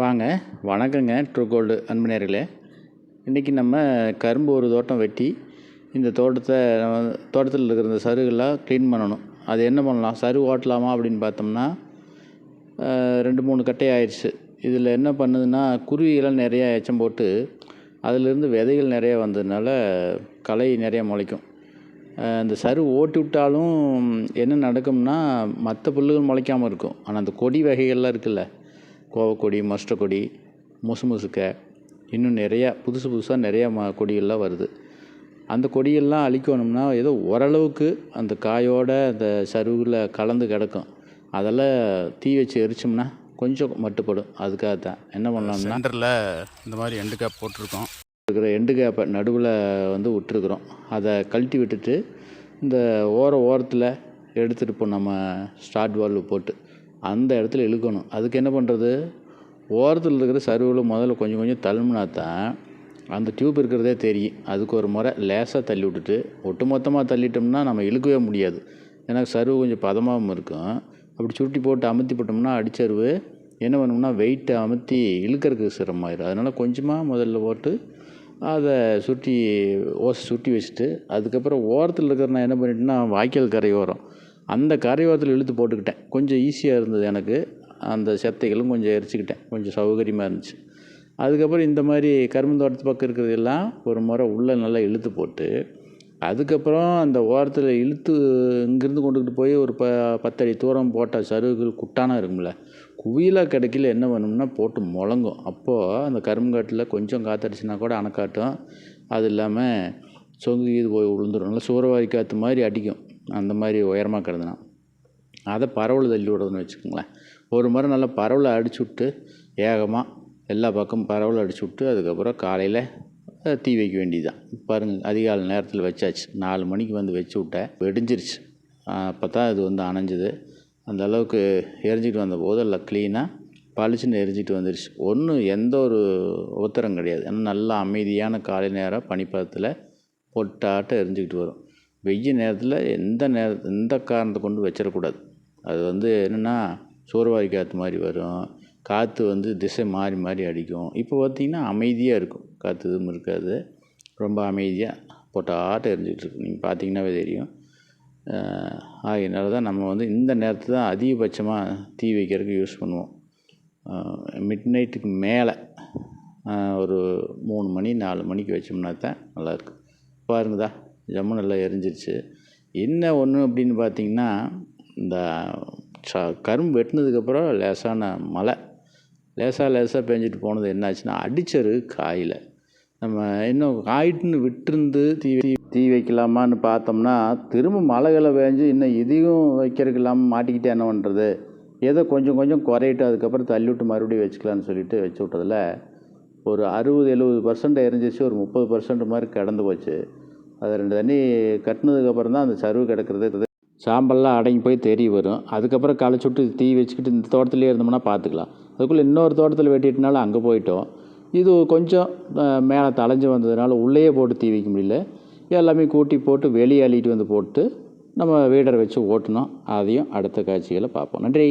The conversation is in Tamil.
வாங்க வணக்கங்க ட்ரூ கோல்டு அன்பனேர்களே இன்றைக்கி நம்ம கரும்பு ஒரு தோட்டம் வெட்டி இந்த தோட்டத்தை நம்ம தோட்டத்தில் இருக்கிற இந்த சருகெல்லாம் க்ளீன் பண்ணணும். அது என்ன பண்ணலாம்? சரு ஓட்டலாமா அப்படின்னு பார்த்தோம்னா ரெண்டு மூணு கட்டை ஆயிடுச்சு. இதில் என்ன பண்ணுதுன்னா குருவிகள்லாம் நிறையா எச்சம் போட்டு அதிலிருந்து விதைகள் நிறைய வந்ததுனால களை நிறையா முளைக்கும். இந்த சரு ஓட்டி விட்டாலும் என்ன நடக்கும்னா மற்ற புல்லுகள் முளைக்காமல் இருக்கும். ஆனால் அந்த கொடி வகைகள்லாம் இருக்குல்ல கோவக்கொடி மஸ்ட கொடி முசு முசுக்க இன்னும் நிறையா புதுசு புதுசாக நிறையா ம கொடிகள்லாம் வருது. அந்த கொடியெல்லாம் அழிக்கணும்னா ஏதோ ஓரளவுக்கு அந்த காயோட அந்த சருவில் கலந்து கிடக்கும். அதெல்லாம் தீ வச்சு எரிச்சோம்னா கொஞ்சம் மட்டுப்படும். அதுக்காக தான். என்ன பண்ணலாம்னா சென்டரில் இந்த மாதிரி எண்டு கேப் போட்டிருக்கோம். இருக்கிற எண்டு கேப்பை நடுவில் வந்து விட்டுருக்குறோம். அதை கழட்டி விட்டுட்டு இந்த ஓர ஓரத்தில் எடுத்துகிட்டு இப்போ நம்ம ஸ்டார்ட் வால்வு போட்டு அந்த இடத்துல இழுக்கணும். அதுக்கு என்ன பண்ணுறது ஓரத்தில் இருக்கிற சருவில் முதல்ல கொஞ்சம் கொஞ்சம் தள்ளுமுனா தான் அந்த டியூப் இருக்கிறதே தெரியும். அதுக்கு ஒரு முறை லேசாக தள்ளி விட்டுட்டு ஒட்டு மொத்தமாக தள்ளிட்டோம்னா நம்ம இழுக்கவே முடியாது. ஏன்னா சருவு கொஞ்சம் பதமாகவும் இருக்கும். அப்படி சுருட்டி போட்டு அமுத்தி போட்டோம்னா அடிச்சருவு என்ன பண்ணோம்னா வெயிட்டை அமுத்தி இழுக்கிறதுக்கு சிரமமாயிடும் அதனால் கொஞ்சமாக முதல்ல போட்டு அதை சுருட்டி ஓசை சுருட்டி வச்சுட்டு அதுக்கப்புறம் ஓரத்தில் இருக்கிற நான் என்ன பண்ணிட்டேன்னா வாய்க்கால் கரை ஓரம் அந்த கரையோரத்தில் இழுத்து போட்டுக்கிட்டேன். கொஞ்சம் ஈஸியாக இருந்தது எனக்கு. அந்த செத்தைகளும் கொஞ்சம் எரிச்சிக்கிட்டேன். கொஞ்சம் சௌகரியமாக இருந்துச்சு. அதுக்கப்புறம் இந்த மாதிரி கரும்பு தோட்டத்து பக்கம் இருக்கிறதெல்லாம் ஒரு முறை உள்ளே நல்லா இழுத்து போட்டு அதுக்கப்புறம் அந்த ஓரத்தில் இழுத்து இங்கேருந்து கொண்டுக்கிட்டு போய் ஒரு ப பத்தடி தூரம் போட்ட சருகுகள் குட்டானா இருக்கும்ல குவியலாக கிடைக்கல. என்ன பண்ணணும்னா போட்டு முழங்கும். அப்போது அந்த கரும்புங்காட்டில் கொஞ்சம் காத்தடிச்சுனா கூட அணைக்காட்டும். அது இல்லாமல் சொங்கு இது போய் விழுந்துடும் நல்லா சூறவாரி காற்று மாதிரி அடிக்கும். அந்த மாதிரி உயரமாக கிடந்துனா அதை பரவல் தள்ளி விடுறதுன்னு வச்சுக்கோங்களேன். ஒரு முறை நல்லா பரவலை அடிச்சு விட்டு ஏகமாக எல்லா பக்கமும் பரவலை அடிச்சு விட்டு அதுக்கப்புறம் காலையில் தீ வைக்க வேண்டியதுதான். பாருங்கள் அதிகாலை நேரத்தில் வச்சாச்சு. நாலு மணிக்கு வந்து வச்சு விட்டேன். வெடிஞ்சிருச்சு. அப்போ தான் இது வந்து அணைஞ்சுது. அந்த அளவுக்கு எரிஞ்சிட்டு வந்தபோது எல்லாம் க்ளீனாக பளிச்சுன்னு எரிஞ்சிட்டு வந்துருச்சு. ஒன்றும் எந்த ஒரு உத்தரம் கிடையாது. ஏன்னா நல்லா அமைதியான காலை நேரம் பனிப்பதத்தில் பொட்டாட்டம் எரிஞ்சிக்கிட்டு வரும். வெய்ய நேரத்தில் எந்த நேர எந்த காரணத்தை கொண்டு வச்சிடக்கூடாது. அது வந்து என்னென்னா சோர்வாரி காற்று மாதிரி வரும். காற்று வந்து திசை மாறி மாறி அடிக்கும். இப்போ பார்த்திங்கன்னா அமைதியாக இருக்கும். காற்று எதுவும் இருக்காது. ரொம்ப அமைதியாக பொட்டாட்டம் எரிஞ்சிக்கிட்டு இருக்கு நீங்கள் பார்த்தீங்கன்னாவே தெரியும். அஹ் ஆகையினால தான் நம்ம வந்து இந்த நேரத்தை தான் அதிகபட்சமாக தீ வைக்கிறதுக்கு யூஸ் பண்ணுவோம். மிட் நைட்டுக்கு மேலே ஒரு மூணு மணி நாலு மணிக்கு வச்சோம்னா தான் நல்லாயிருக்கும். பாருங்கதா. ஜம்மு நல்லா எரிஞ்சிருச்சு. என்ன ஒன்று அப்படின்னு பார்த்தீங்கன்னா இந்த ச கரும்பு வெட்டினதுக்கப்புறம் லேசான மழை. லேசாக லேசாக பேஞ்சிட்டு போனது என்னாச்சுன்னா அடிச்சரு காயில். நம்ம இன்னும் காயிட்டுன்னு விட்டுருந்து தீ தீ தீ வைக்கலாமான்னு பார்த்தோம்னா திரும்ப மழைகளை பேஞ்சு இன்னும் இதையும் வைக்கிறதுக்கு இல்லாமல் மாட்டிக்கிட்டே என்ன பண்ணுறது ஏதோ கொஞ்சம் கொஞ்சம் குறையிட்டு அதுக்கப்புறம் தள்ளி விட்டு மறுபடியும் வச்சுக்கலான்னு சொல்லிட்டு வச்சு விட்டதில் ஒரு அறுபது எழுபது பர்சன்ட் எரிஞ்சிச்சு ஒரு முப்பது பர்சன்ட் மாதிரி கிடந்து போச்சு. அது ரெண்டு தண்ணி கட்டினதுக்கப்புறம் தான் அந்த சருவு கிடக்கிறது. சாம்பல்லாம் அடங்கி போய் தெரிய வரும். அதுக்கப்புறம் களைச்சி விட்டு தீ வச்சுக்கிட்டு இந்த தோட்டத்துலேயே இருந்தோம்னா பார்த்துக்கலாம். அதுக்குள்ளே இன்னொரு தோட்டத்தில் வெட்டிட்டனால அங்கே போயிட்டோம். இது கொஞ்சம் மேலே தலைஞ்சு வந்ததுனால உள்ளேயே போட்டு தீ வைக்க முடியல. எல்லாமே கூட்டி போட்டு வெளியே அள்ளிட்டு வந்து போட்டு நம்ம வீடரை வச்சு ஓட்டினோம். அதையும் அடுத்த காட்சிகளை பார்ப்போம். நன்றி.